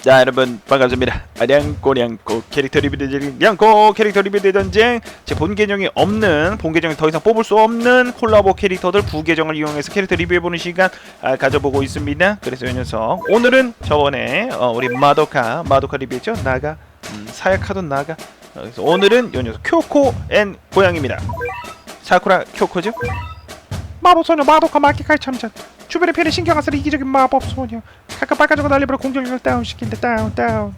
자 여러분 반갑습니다. 아량꼬 량꼬 캐릭터 리뷰 대전쟁 량꼬 캐릭터 리뷰 대전쟁. 제 본 계정이 없는 본 계정을 더 이상 뽑을 수 없는 콜라보 캐릭터들 부계정을 이용해서 캐릭터 리뷰해보는 시간 아, 가져보고 있습니다. 그래서 이 녀석 오늘은 저번에 어, 우리 마도카 마도카 리뷰했죠? 나가 음, 사야카도 나가. 어, 그래서 오늘은 이 녀석 쿄코 앤 고양입니다. 사쿠라 쿄코죠? 마법소녀 마도카 마키카이 참전. 주변의 편에 신경 안 쓰는 이기적인 마법소녀 가끔 빨간적으로 날리버려 공격력을 다운시킨다 다운 다운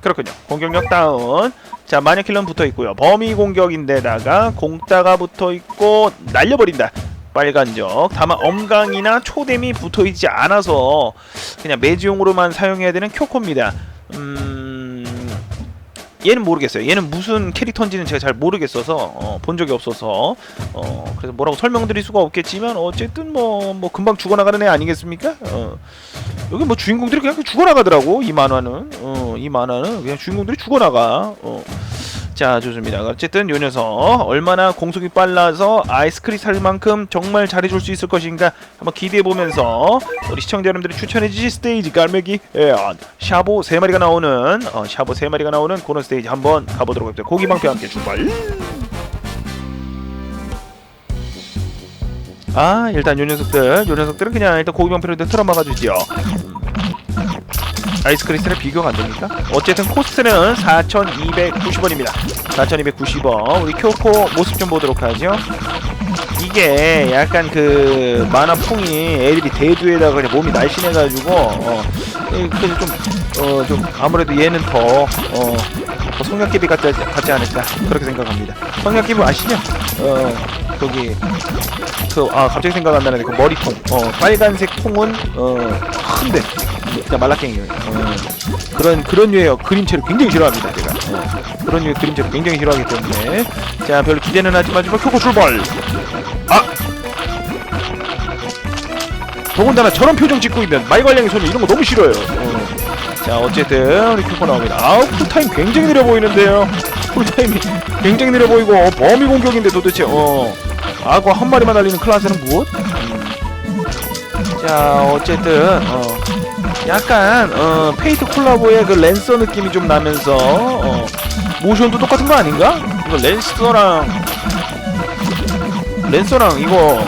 그렇군요. 공격력 다운. 자, 마녀 킬러는 붙어 있고요. 범위 공격인데다가 공따가 붙어 있고 날려버린다. 빨간적. 다만 엄강이나 초뎀이 붙어 있지 않아서 그냥 매지용으로만 사용해야 되는 쿄코입니다. 음. 얘는 모르겠어요. 얘는 무슨 캐릭터인지는 제가 잘 모르겠어서 어, 본 적이 없어서 어, 그래서 뭐라고 설명드릴 수가 없겠지만 어쨌든 뭐뭐 금방 죽어나가는 애 아니겠습니까? 어, 여기 뭐 주인공들이 그냥 죽어나가더라고 이 만화는. 어, 이 만화는 그냥 주인공들이 죽어나가. 어. 자 좋습니다. 어쨌든 요 녀석 얼마나 공속이 빨라서 아이스 크리스탈만큼 정말 잘해줄 수 있을 것인가 한번 기대해보면서 우리 시청자 여러분들이 추천해주신 스테이지 갈매기 예, 샤보 3마리가 나오는 어, 샤보 3마리가 나오는 그런 스테이지 한번 가보도록 하겠습니다. 고기방패와 함께 출발 아 일단 요 녀석들 요 녀석들은 그냥 일단 고기방패로 틀어 막아 주죠 아이스 크리스탈에 비교가 안 됩니까? 어쨌든 코스트는 4,290원입니다. 4,290원. 우리 쿄코 모습 좀 보도록 하죠. 이게 약간 그 만화 풍이 애들이 대두에다가 그냥 몸이 날씬해가지고 어, 예, 그래서 좀, 어, 좀 아무래도 얘는 더, 어, 더 성냥개비 같지, 같지 않을까 그렇게 생각합니다. 성냥개비 아시죠? 어, 거기 그 아 갑자기 생각 안 나는데 그 머리통, 어, 빨간색 통은 어, 큰데. 진짜 말라깽이 어, 그런 그런 류의 그림체를 굉장히 싫어합니다 제가. 어, 그런 류의 그림체를 굉장히 싫어하기 때문에. 자 별로 기대는 하지만 좀 켜고 출발 더군다나 저런 표정 짓고 있는 말괄량이 소녀 이런 거 너무 싫어요 어. 자 어쨌든 우리 큐퍼 나옵니다 아우 쿨타임 굉장히 느려 보이는데요 쿨타임이 굉장히 느려 보이고 어, 범위 공격인데 도대체 어 악어 한 마리만 날리는 클라스는 무엇? 음. 자 어쨌든 어 약간 어 페이트 콜라보의 그 랜서 느낌이 좀 나면서 어 모션도 똑같은 거 아닌가? 이거 랜서랑 랜서랑 이거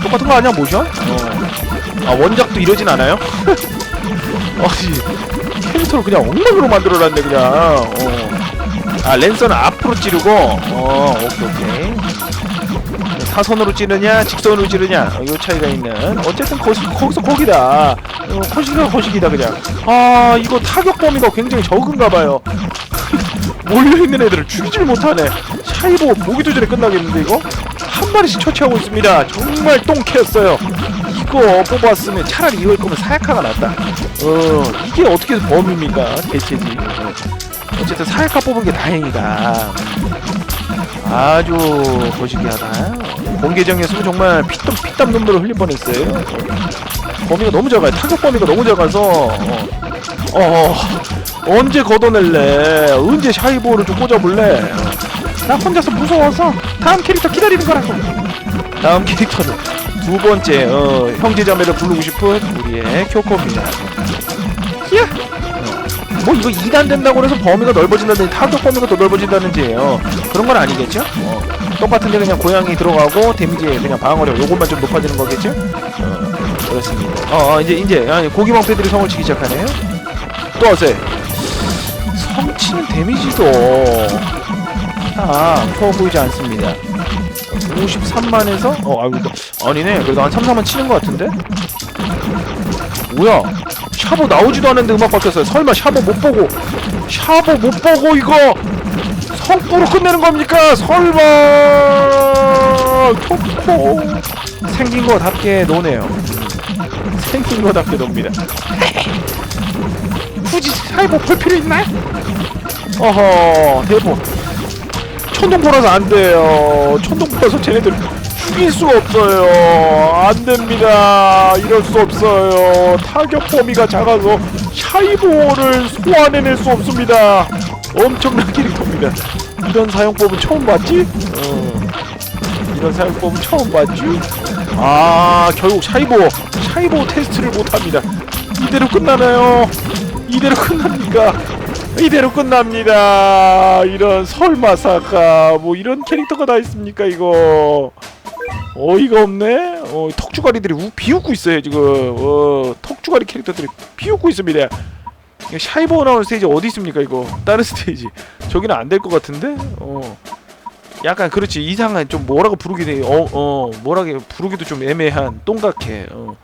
똑같은 거 아니야 모션? 어. 아 원작도 이러진 않아요? 아니 캐릭터를 그냥 엉망으로 만들어놨네 그냥. 어. 아 랜서는 앞으로 찌르고. 어 오케이 오케이. 사선으로 찌르냐 직선으로 찌르냐. 어, 요 차이가 있는. 어쨌든 거기, 거기서 거기다. 어, 거시기가 거시기다 그냥. 아 이거 타격 범위가 굉장히 적은가 봐요. 몰려있는 애들을 죽이질 못하네. 샤이보 보기도 전에 끝나겠는데 이거? 한 마리씩 처치하고 있습니다. 정말 똥캐였어요 이거 뽑았으면 차라리 이걸 거면 사야카가 낫다 어 이게 어떻게 범입니까 개체지 어. 어쨌든 사야카 뽑은 게 다행이다 아주 거시기하다. 공개정이었으면 정말 피땀, 피땀 눈물을 흘릴 뻔했어요. 범위가 너무 작아요. 타격 범위가 너무 작아서 어, 어 언제 걷어낼래? 언제 샤이보를 좀 꽂아볼래? 나 혼자서 무서워서 다음 캐릭터 기다리는 거라고 다음 캐릭터는 두 번째 어, 형제자매를 부르고 싶은 우리의 쿄코입니다. 야뭐 이거 2단 된다고 해서 범위가 넓어진다든지 타격 범위가 더 넓어진다든지 어, 그런 건 아니겠죠? 어, 똑같은데 그냥 고양이 들어가고 데미지 그냥 방어력 요것만 좀 높아지는 거겠죠? 어, 그렇습니다. 어, 어 이제 이제 고기망패들이 성을 치기 시작하네요. 또 어세. 성치는 데미지도 아 좋아 보이지 않습니다. 53만에서 어 아이고 이거 아니네. 그래도 한 3, 4만 치는 것 같은데? 뭐야? 샤보 나오지도 않았는데 음악 바뀌었어요. 설마 샤보 못 보고 샤보 못 보고 이거 성부로 끝내는 겁니까? 설마! 톡톡! 생긴 거답게 노네요. 생긴 거답게 놉니다. 굳이 사이버 볼 필요 있나? 어허 대포 천둥보라서 안 돼요 천둥보라서 쟤네들 죽일 수가 없어요 안 됩니다 이럴 수 없어요 타격 범위가 작아서 샤이보를 소환해낼 수 없습니다 엄청난 캐릭터입니다 이런 사용법은 처음 봤지? 어. 이런 사용법은 처음 봤지? 아 결국 샤이보 샤이보 테스트를 못합니다 이대로 끝나나요? 이대로 끝납니까? 이대로 끝납니다. 이런 설마사가 뭐 이런 캐릭터가 다 있습니까 이거? 어이가 없네. 어, 턱주가리들이 우, 비웃고 있어요 지금. 어, 턱주가리 캐릭터들이 비웃고 있습니다. 샤이버 나오는 스테이지 어디 있습니까 이거? 다른 스테이지. 저기는 안 될 것 같은데. 어. 약간 그렇지 이상한 좀 뭐라고 부르기도 어, 어 뭐라고 부르기도 좀 애매한 똥각해. 어.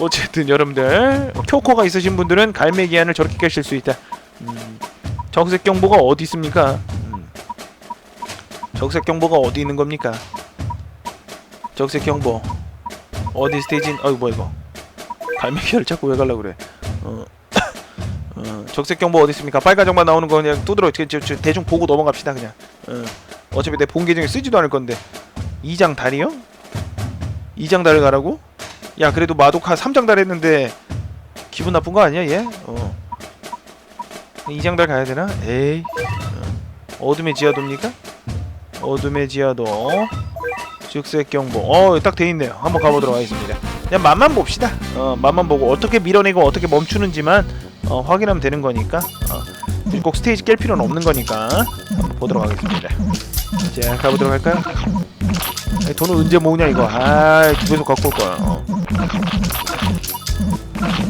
어쨌든 여러분들 쿄코가 있으신 분들은 갈매기안을 저렇게 깨실 수 있다. 음, 적색 경보가 어디 있습니까? 음. 적색 경보가 어디 있는 겁니까? 적색 경보 어디 스테이지? 어이 뭐야 이거? 갈매기를 자꾸 왜 갈라 그래? 어. 어, 적색 경보 어디 있습니까? 빨간 점만 나오는 거 그냥 두드러 저, 저, 저, 대충 보고 넘어갑시다 그냥. 어. 어차피 내 본 계정에 쓰지도 않을 건데. 2장 다리요? 2장 다리 가라고? 야 그래도 마도카 3장 달 했는데 기분 나쁜 거 아니야 얘? 어. 2장 달 가야 되나? 에이. 어. 어둠의 지하도입니까? 어둠의 지하도. 즉색 경보. 어, 딱 돼 있네요. 한번 가보도록 하겠습니다. 그냥 맛만 봅시다. 어, 맛만 보고 어떻게 밀어내고 어떻게 멈추는지만 어, 확인하면 되는 거니까. 어. 꼭 스테이지 깰 필요는 없는 거니까 보도록 하겠습니다. 자, 가보도록 할까요? 아니, 돈을 언제 모으냐 이거. 아, 두 배속 갖고 올 거야. 어.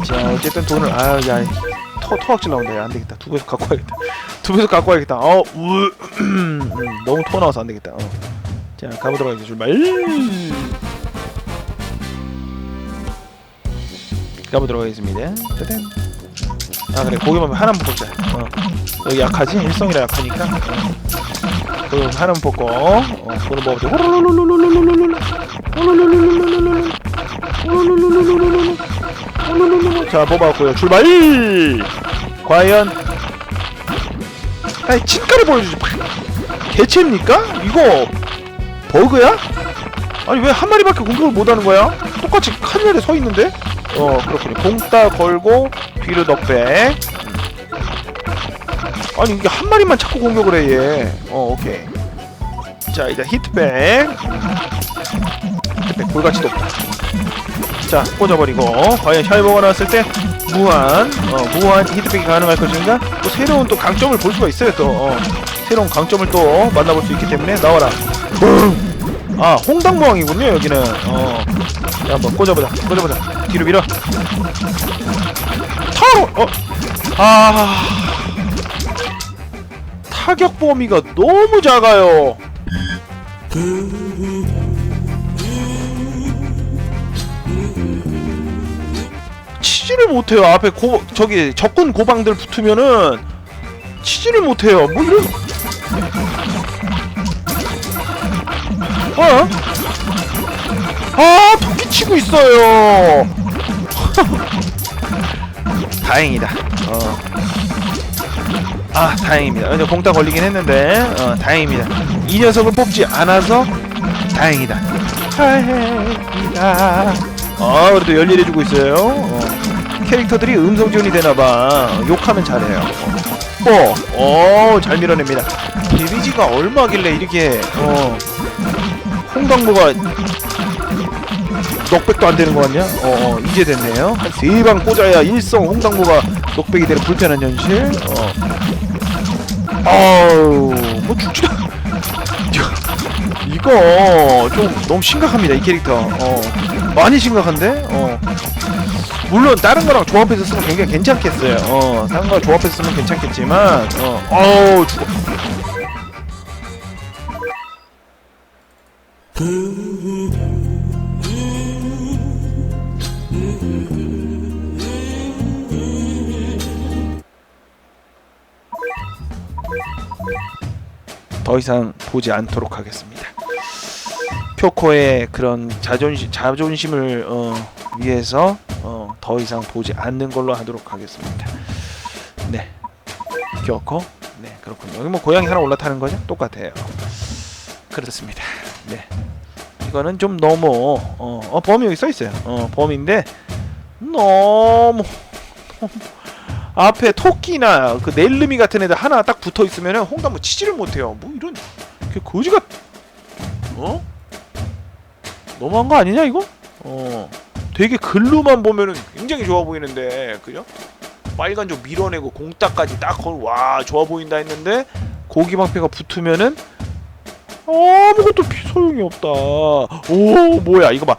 자, 어쨌든 돈을 아 야 토 토악질 나온다. 야, 안 되겠다. 두 배속 갖고 와야겠다. 두 배속 갖고 와야겠다. 어, 우, 음, 너무 토 나와서 안 되겠다. 어. 자, 가보도록 하겠습니다. 출발. 가보도록 하겠습니다. 짜잔. 아 그래 고기만 하나만 뽑자. 어. 여기 약하지? 일성이라 약하니까. 어. 고기 하나만 뽑고. 어, 돈을 먹어보자. 자 뽑았고요. 출발. 과연. 아니 진가를 보여주지. 개체입니까? 이거 버그야? 아니 왜 한 마리밖에 공격을 못하는 거야? 똑같이 카니발에 서 있는데? 어 그렇군요. 공따 걸고 뒤로 넉백. 아니 이게 한 마리만 자꾸 공격을 해 얘. 어 오케이. 자 이제 히트백. 히트백 볼같이 높다. 자 꽂아버리고 과연 샤이버가 나왔을 때 무한 어, 무한 히트백이 가능할 것인가? 또 새로운 또 강점을 볼 수가 있어요 또 어, 새로운 강점을 또 만나볼 수 있기 때문에 나와라. 아 홍당무왕이군요 여기는. 어. 자 한번 꽂아보자 꽂아보자 뒤로 밀어. 타로 어. 아 타격 범위가 너무 작아요. 치지를 못해요. 앞에 고 저기 적군 고방들 붙으면은 치지를 못해요. 뭐 이런? 어? 아 토끼 치고 있어요. 다행이다. 어. 아 다행입니다. 근데 공따 걸리긴 했는데 어, 다행입니다. 이 녀석을 뽑지 않아서 다행이다. 다행이다. 아 그래도 열일해주고 있어요. 어. 캐릭터들이 음성 지원이 되나봐. 욕하면 잘해요. 어, 어, 잘 밀어냅니다. 데미지가 얼마길래 이렇게 어, 홍당무가 넉백도 안 되는 거 같냐? 어, 어 이제 됐네요. 한 세 방 꽂아야 일성 홍당무가 넉백이 되는 불편한 현실. 어. 아우, 뭐 죽지도. 않- 이거 좀 너무 심각합니다 이 캐릭터. 어, 많이 심각한데. 어. 물론 다른 거랑 조합해서 쓰면 굉장히 괜찮겠어요. 어, 다른 거랑 조합해서 쓰면 괜찮겠지만, 어, 어우 죽어. 더 이상 보지 않도록 하겠습니다. 쿄코의 그런 자존심 자존심을 어, 위해서 어, 더 이상 보지 않는 걸로 하도록 하겠습니다. 네, 쿄코. 네, 그렇군요. 여기 뭐 고양이 하나 올라타는 거죠? 똑같아요. 그렇습니다. 네, 이거는 좀 너무 어, 어 범위 여기 써 있어요. 어, 범인데 너무 앞에 토끼나 그 넬름이 같은 애들 하나 딱 붙어 있으면은 홍담뭐 치지를 못해요. 뭐 이런 그 거지가 어? 너무한 거 아니냐 이거? 어, 되게 글로만 보면은 굉장히 좋아 보이는데 그죠? 빨간 쪽 밀어내고 공따까지 딱 걸, 와 좋아 보인다 했는데 고기 방패가 붙으면은 아무것도 비- 소용이 없다. 오 뭐야 이거 봐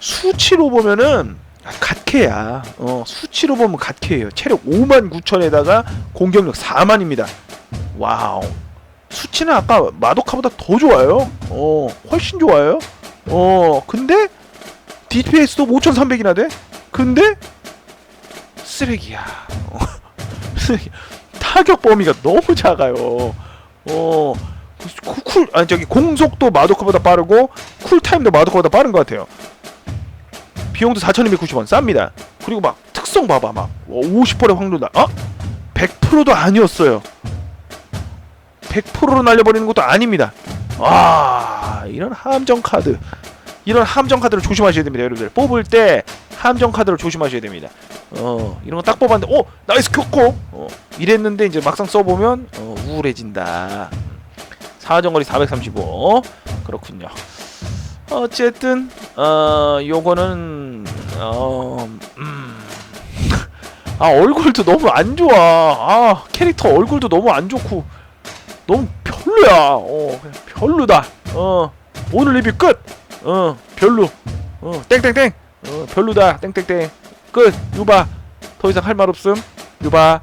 수치로 보면은 아, 갓캐야. 어 수치로 보면 갓캐예요. 체력 5만 9천에다가 공격력 4만입니다. 와우. 수치는 아까 마도카보다 더 좋아요. 어 훨씬 좋아요. 어 근데 DPS도 5,300이나 돼? 근데 쓰레기야. 어, 쓰레기. 타격 범위가 너무 작아요. 어, 쿨, 쿨 아니 저기 공속도 마도카보다 빠르고 쿨 타임도 마도카보다 빠른 것 같아요. 비용도 4,290원 쌉니다. 그리고 막 특성 봐봐 막 50%의 확률 나. 어? 100%도 아니었어요. 100%로 날려버리는 것도 아닙니다. 아 이런 함정 카드 이런 함정 카드를 조심하셔야 됩니다 여러분들. 뽑을 때 함정 카드를 조심하셔야 됩니다. 어 이런 거 딱 뽑았는데 오 나이스 켰고. 어 이랬는데 이제 막상 써보면 어, 우울해진다. 사정거리 435 그렇군요. 어쨌든 어 요거는 어 음. 아 얼굴도 너무 안 좋아. 아 캐릭터 얼굴도 너무 안 좋고. 너무 별로야. 어 별로다. 어 오늘 리뷰 끝 어 별로. 어 땡땡땡. 어 별로다. 땡땡땡. 끝. 유바. 더 이상 할 말 없음. 유바